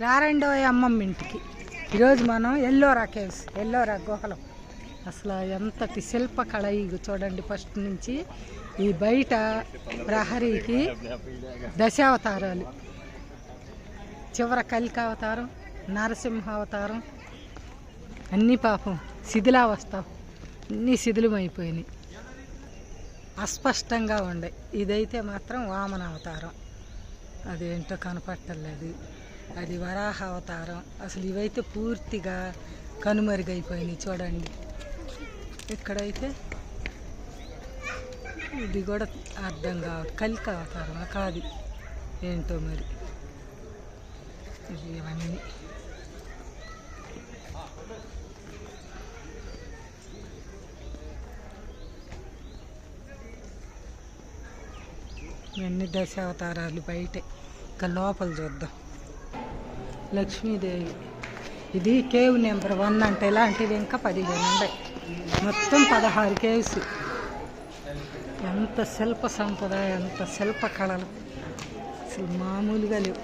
రారండో అమ్మమ్మ ఇంటికి. ఈరోజు మనం ఎల్లోరా కేవ్స్ ఎల్లోరా గుహలం అసలు ఎంతటి శిల్పకళ ఇది చూడండి ఫస్ట్ నుంచి. ఈ బయట ప్రహరీకి దశావతారాలు. చివర కలికావతారం నరసింహ అవతారం అన్నీ పాపం శిథిలావస్థ అన్నీ శిథిలమైపోయినాయి. అస్పష్టంగా ఉండే. ఇదైతే మాత్రం వామన అవతారం అదేంటో కనపట్టలేదు అది వరాహ అవతారం. అసలు ఇవైతే పూర్తిగా కనుమరుగైపోయినాయి చూడండి. ఇక్కడైతే ఇది కూడా అర్థం కావట్లేదు కలిక అవతారం కాదు. ఏంటో మరి? ఇది ఇవన్నీ. ఇవన్నీ దశావతారాలు బయటే. ఇంకా లోపల చూద్దాం. లక్ష్మీదేవి. ఇది కేవ్ నెంబర్ వన్ అంటే ఇలాంటివి ఇంకా పదిహేను ఉన్నాయి. మొత్తం పదహారు కేవ్స్. ఎంత శిల్ప సంపద ఎంత శిల్ప కళలు. అసలు మామూలుగా లేవు.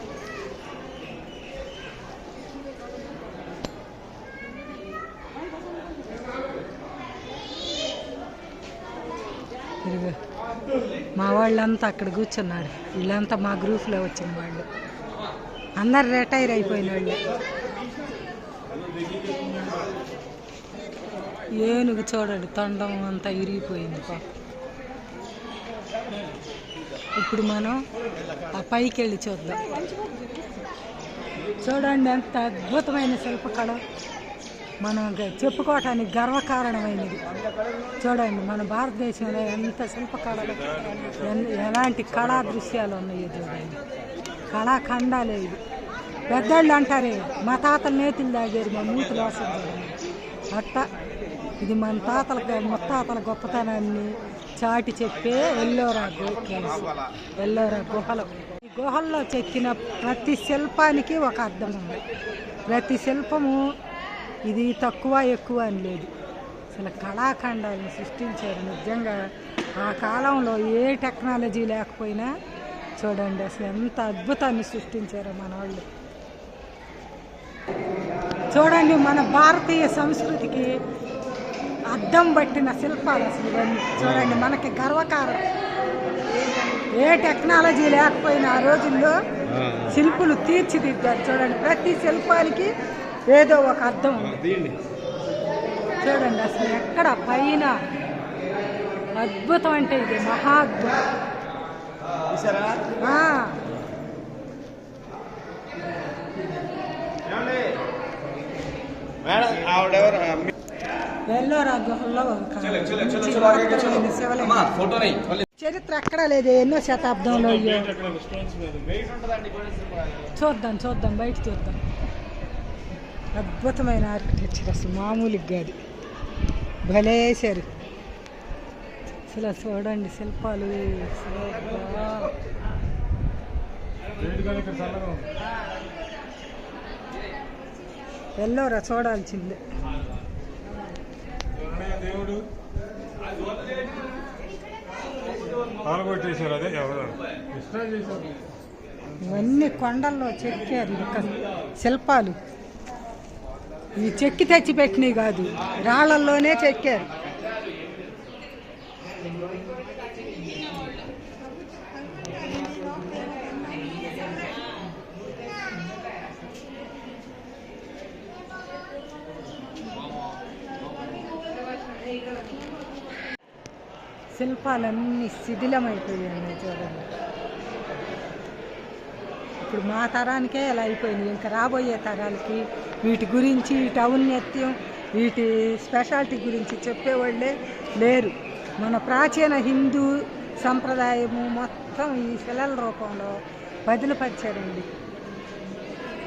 మా వాళ్ళంతా అక్కడ కూర్చున్నారు. వీళ్ళంతా మా గ్రూప్లో వచ్చిన వాళ్ళు. అందరు రిటైర్ అయిపోయిన వాళ్ళు. ఏనుగు చూడండి తొండం అంతా ఇరిగిపోయింది పా ఇప్పుడు మనం ఆ పైకి వెళ్ళి చూద్దాం. చూడండి ఎంత అద్భుతమైన శిల్పకళ. మనం చెప్పుకోవటానికి గర్వకారణమైనది. చూడండి మన భారతదేశంలో ఎంత శిల్పకళలు ఎలాంటి కళా దృశ్యాలు ఉన్నాయో చూడండి. కళాఖండాలే ఇవి. పెద్దోళ్ళు అంటారే మా తాతలు నేతులు తాగారు మా మూతులు వస్తుంది అట్ట. ఇది మన తాతల ముత్తాతల గొప్పతనాన్ని చాటి చెప్పే ఎల్లోరా కేవ్స్ ఎల్లోరా గుహలు. ఈ గుహల్లో చెక్కిన ప్రతి శిల్పానికి ఒక అర్థం ఉంది. ప్రతి శిల్పము ఇది తక్కువ ఎక్కువ అని లేదు. అసలు కళాఖండాలను సృష్టించారు నిజంగా. ఆ కాలంలో ఏ టెక్నాలజీ లేకపోయినా చూడండి అసలు ఎంత అద్భుతాన్ని సృష్టించారో మన వాళ్ళు చూడండి మన భారతీయ సంస్కృతికి అద్దం పట్టిన శిల్పాలు అసలు ఇవన్నీ. చూడండి మనకి గర్వకారం ఏ టెక్నాలజీ లేకపోయినా ఆ రోజుల్లో శిల్పులు తీర్చిదిద్దారు. చూడండి ప్రతి శిల్పానికి ఏదో ఒక అర్థం ఉంది. చూడండి అసలు ఎక్కడ పైన అద్భుతం అంటే ఇది మహా అద్భుతం ఆ, మేడం ఆవిడెవరు? చరిత్ర ఎక్కడా లేదు ఎన్నో శతాబ్దంలో చూద్దాం చూద్దాం బయట చూద్దాం. అద్భుతమైన ఆర్కిటెక్చర్ అసలు మామూలుగా కాదు భలేసారు అసలు చూడండి శిల్పాలు ఎల్లోరా చూడాల్సిందే దేవుడు పాల్గొట్టేశారు అదే ఎవరు ఇవన్నీ కొండల్లో చెక్కారు ఇంకా శిల్పాలు. ఈ చెక్కి తెచ్చి పెట్టినవి కాదు రాళ్ళల్లోనే చెక్కారు. శిల్పాలన్నీ శిథిలమైపోయాయి చూడండి ఇప్పుడు మా తరానికే ఇలా అయిపోయింది ఇంకా రాబోయే తరాలకి వీటి గురించి వీటి ఔన్నత్యం వీటి స్పెషాలిటీ గురించి చెప్పేవాళ్ళే లేరు. మన ప్రాచీన హిందూ సంప్రదాయము మొత్తం ఈ శిలల రూపంలో బదిలిపరిచారండి.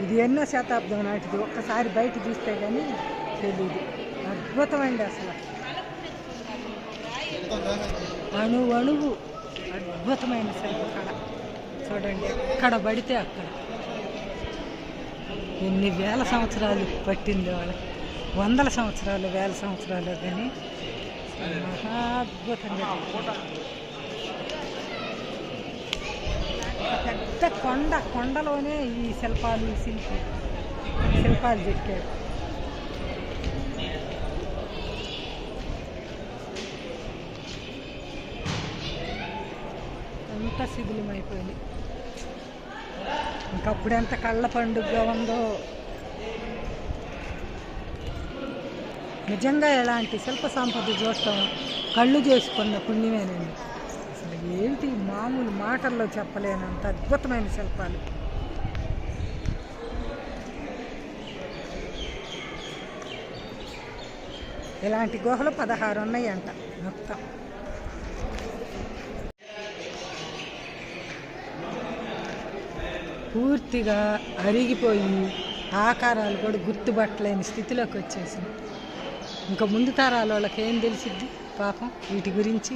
ఇది ఎన్నో శతాబ్దం నాటిది. ఒక్కసారి బయట చూస్తే కానీ తెలియదు అద్భుతమండి అసలు. అణువణువు అద్భుతమైన శిల్పకళ చూడండి ఎక్కడ పడితే అక్కడ. ఎన్ని వేల సంవత్సరాలు పట్టింది వాళ్ళకి. వందల సంవత్సరాలు వేల సంవత్సరాలు కానీ మహాద్భుతంగా పెద్ద కొండ కొండలోనే ఈ శిల్పాలు శిల్పి శిల్పాలు చెక్కాడు అంతా శిథిలమైపోయింది. ఇంకప్పుడు ఎంత కళ్ళ పండుగగా ఉందో. నిజంగా ఎలాంటి శిల్ప సంపద చూడటం కళ్ళు చేసుకున్న పుణ్యమేనండి. అసలు ఏంటి మామూలు మాటల్లో చెప్పలేనంత అద్భుతమైన శిల్పాలు. ఇలాంటి గుహలు పదహారు ఉన్నాయంట మొత్తం. పూర్తిగా అరిగిపోయి ఆకారాలు కూడా గుర్తుపట్టలేని స్థితిలోకి వచ్చేసింది. ఇంకా ముందు తరాల వాళ్ళకి ఏం తెలిసిద్ది? పాపం వీటి గురించి